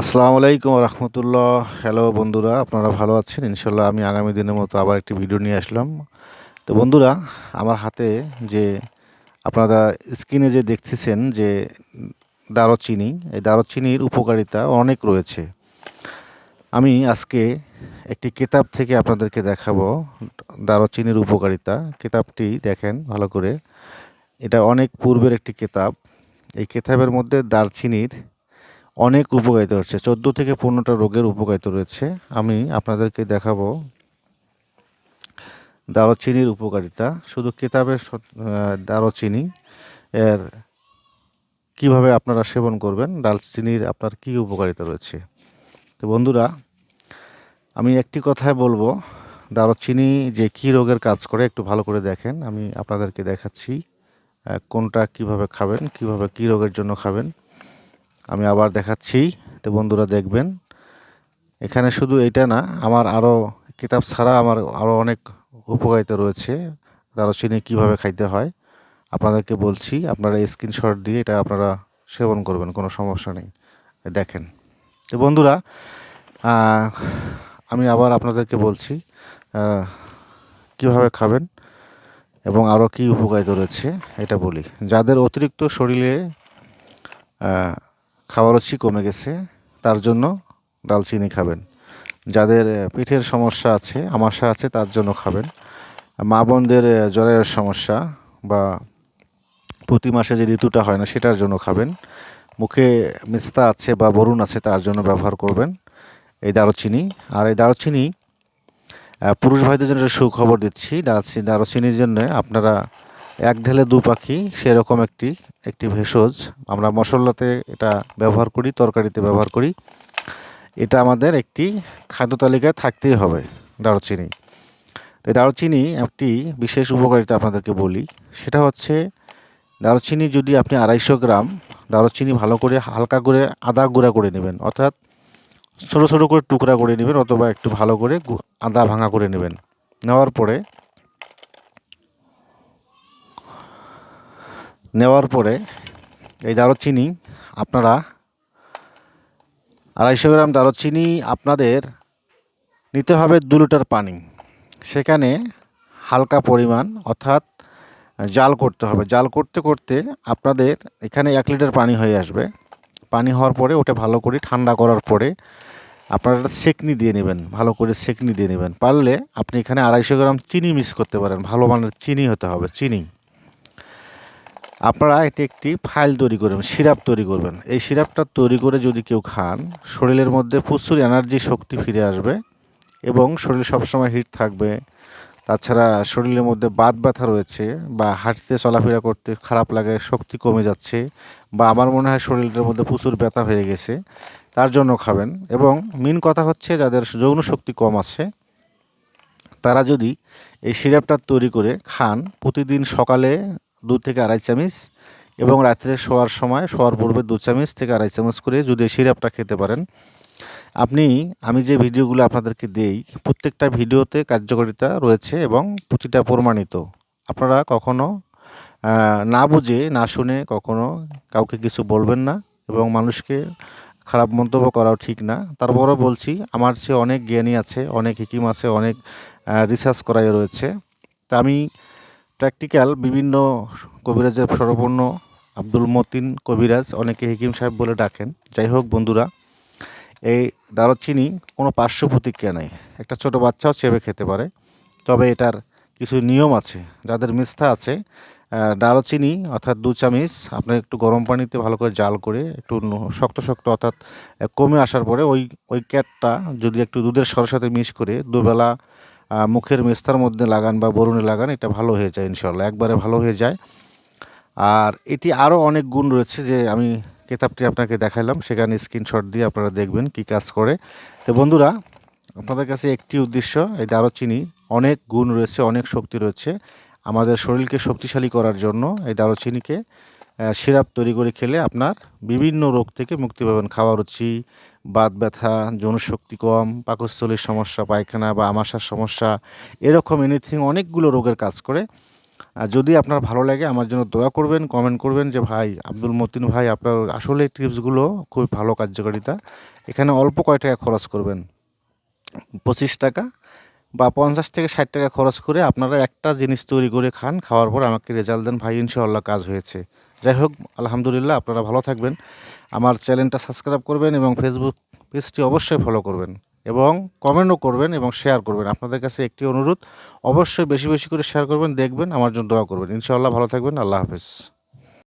আসসালামু আলাইকুম রহমতুল্লাহ। হ্যালো বন্ধুরা, আপনারা ভালো আছেন? ইনশাল্লাহ আমি আগামী দিনের মতো আবার একটি ভিডিও নিয়ে আসলাম। তো বন্ধুরা, আমার হাতে যে আপনারা স্ক্রিনে যে দেখতেছেন যে দারুচিনি, এই দারুচিনির উপকারিতা অনেক রয়েছে। আমি আজকে একটি কিতাব থেকে আপনাদেরকে দেখাবো, দারুচিনির উপকারিতা। কিতাবটি দেখেন ভালো করে। এটা অনেক পূর্বের একটি কিতাব। এই কিতাবের মধ্যে দারচিনির অনেক উপকারিতা হচ্ছে। চোদ্দ থেকে পনেরোটা রোগের উপকারিতা রয়েছে। আমি আপনাদেরকে দেখাবো। দারুচিনির উপকারিতা। শুধু কিতাবের দারুচিনি, এর কীভাবে আপনারা সেবন করবেন দারচিনির আপনার কি উপকারিতা রয়েছে? তো বন্ধুরা, আমি একটি কথাই বলব, দারুচিনি যে কী রোগের কাজ করে, একটু ভালো করে দেখেন। আমি আপনাদেরকে দেখাচ্ছি কোনটা কীভাবে খাবেন, কীভাবে কী রোগের জন্য খাবেন। আমি আবার দেখাচ্ছি, তো বন্ধুরা দেখবেন। এখানে শুধু এটা না, আমার আরও কিতাব ছাড়া আমার আরও অনেক উপকারিতা রয়েছে। দারুচিনি কীভাবে খাইতে হয়, আপনাদেরকে বলছি, আপনারা স্ক্রিনশট দিয়ে এটা আপনারা সেবন করবেন, কোনো সমস্যা নেই। দেখেন, তো বন্ধুরা আমি আবার আপনাদেরকে বলছি কীভাবে খাবেন এবং আরও কী উপকারিতা রয়েছে, এটা বলি। যাদের অতিরিক্ত শরীরে খাওয়ার রুচি কমে গেছে, তার জন্য ডালচিনি খাবেন। যাদের পিঠের সমস্যা আছে, আমাশা আছে, তার জন্য খাবেন। মা বোনদের জরায়ুর সমস্যা বা প্রতি মাসে যে ঋতুটা হয় না, সেটার জন্য খাবেন। মুখে মিস্তা আছে বা বরুণ আছে, তার জন্য ব্যবহার করবেন এই দারুচিনি। আর এই দারুচিনি পুরুষ ভাইদের জন্য সুখবর দিচ্ছি। দারুচিনি দারুচিনির জন্য আপনারা এক ঢেলে দু পাখি, সেরকম একটি একটি ভেষজ। আমরা মশলাতে এটা ব্যবহার করি, তরকারিতে ব্যবহার করি। এটা আমাদের একটি খাদ্য তালিকায় থাকতেই হবে, দারুচিনি। তো দারুচিনি একটি বিশেষ উপকারিতা আপনাদেরকে বলি। সেটা হচ্ছে, দারুচিনি যদি আপনি আড়াইশো গ্রাম, দারুচিনি ভালো করে হালকা করে আদা গুঁড়া করে নেবেন, অর্থাৎ ছোটো ছোটো করে টুকরা করে নেবেন, অথবা একটু ভালো করে আদা ভাঙা করে নেবেন। নেওয়ার পরে নেওয়ার পরে এই দারুচিনি আপনারা আড়াইশো গ্রাম দারুচিনি আপনাদের নিতে হবে দু লিটার পানি। সেখানে হালকা পরিমাণ অর্থাৎ জাল করতে হবে। জাল করতে করতে আপনাদের এখানে এক লিটার পানি হয়ে আসবে। পানি হওয়ার পরে ওটা ভালো করে ঠান্ডা করার পরে আপনারা সেকনি দিয়ে নেবেন। ভালো করে সেকনি দিয়ে নেবেন। পারলে আপনি এখানে আড়াইশো গ্রাম চিনি মিক্স করতে পারেন। ভালো মানের চিনি হতে হবে, চিনি। আপনারা এটি একটি ফাইল তৈরি করবেন, সিরাপ তৈরি করবেন। এই সিরাপটা তৈরি করে যদি কেউ খান, শরীরের মধ্যে প্রচুর এনার্জি শক্তি ফিরে আসবে এবং শরীর সবসময় হিট থাকবে। তাছাড়া শরীরের মধ্যে বাত ব্যথা রয়েছে বা হাঁটতে চলাফেরা করতে খারাপ লাগে শক্তি কমে যাচ্ছে বা আমার মনে হয় শরীরের মধ্যে প্রচুর ব্যথা হয়ে গেছে, তার জন্য খাবেন। এবং মেন কথা হচ্ছে যাদের যৌন শক্তি কম আছে, তারা যদি এই সিরাপটা তৈরি করে খান, প্রতিদিন সকালে দু থেকে আড়াই চামচ এবং রাত্রে শোয়ার সময়, শোয়ার পূর্বে দু চামচ থেকে আড়াই চামচ করে যদি সিরাপটা খেতে পারেন। আপনি, আমি যে ভিডিওগুলো আপনাদেরকে দেই, প্রত্যেকটা ভিডিওতে কার্যকারিতা রয়েছে এবং প্রতিটা প্রমাণিত। আপনারা কখনো না বুঝে, না শুনে কখনো কাউকে কিছু বলবেন না এবং মানুষকে খারাপ মন্তব্য করাও ঠিক না। তারপরেও বলছি, আমার চেয়ে অনেক জ্ঞানী আছে, অনেক হিকিম আছে, অনেক রিসার্চ করাই রয়েছে। তা আমি প্র্যাকটিক্যাল বিভিন্ন কবিরাজের সর্বপূর্ণ আব্দুল মতিন কবিরাজ, অনেকে হিকিম সাহেব বলে ডাকেন। যাই হোক বন্ধুরা, এই দারুচিনি কোনো পার্শ্ব প্রতিক্রিয়া নেই। একটা ছোট বাচ্চাও চেপে খেতে পারে। তবে এটার কিছু নিয়ম আছে, যাদের মিথ্যা আছে। দারুচিনি অর্থাৎ দু চামিচ আপনার একটু গরম পানিতে ভালো করে জাল করে একটু শক্ত শক্ত অর্থাৎ কমে আসার পরে ওই ওই ক্যাটটা যদি একটু দুধের সরের সাথে মিক্স করে দুবেলা মুখের মেস্তার মধ্যে লাগান বা বরুণে লাগান, এটা ভালো হয়ে যায় ইনশাল্লাহ একবারে ভালো হয়ে যায়। আর এটি আরও অনেক গুণ রয়েছে যে আমি কেতাবটি আপনাকে দেখালাম সেখানে স্ক্রিনশট দিয়ে আপনারা দেখবেন কি কাজ করে। তো বন্ধুরা, আপনাদের কাছে একটি উদ্দেশ্য এই দারুচিনি অনেক গুণ রয়েছে, অনেক শক্তি রয়েছে আমাদের শরীরকে শক্তিশালী করার জন্য এই দারুচিনিকে সিরাপ তৈরি করে খেলে আপনার বিভিন্ন রোগ থেকে মুক্তি পাবেন। খাওয়া রুচি বাত ব্যথা, যৌনশক্তি কম, পাকস্থলীর সমস্যা, পায়খানা বা আমাশার সমস্যা, এরকম এনিথিং অনেকগুলো রোগের কাজ করে। আর যদি আপনার ভালো লাগে আমার জন্য দোয়া করবেন কমেন্ট করবেন যে, ভাই, আব্দুল মতিন ভাই, আপনার আসলে টিপসগুলো খুব ভালো কার্যকারিতা। এখানে অল্প কয় টাকা খরচ করবেন। পঁচিশ টাকা বা পঞ্চাশ থেকে ষাট টাকা খরচ করে আপনারা একটা জিনিস তৈরি করে খান, খাওয়ার পর আমাকে রেজাল্ট দেন। ভাই, ইনশাআল্লাহ কাজ হয়েছে। যাই হোক, আলহামদুলিল্লাহ আপনারা ভালো থাকবেন। আমার চ্যানেলটা সাবস্ক্রাইব করবেন এবং ফেসবুক পেজটি অবশ্যই ফলো করবেন এবং কমেন্টও করবেন এবং শেয়ার করবেন। আপনাদের কাছে একটি অনুরোধ, অবশ্যই বেশি বেশি করে শেয়ার করবেন, দেখবেন, আমার জন্য দোয়া করবেন। ইনশাআল্লাহ ভালো থাকবেন, আল্লাহ হাফেজ।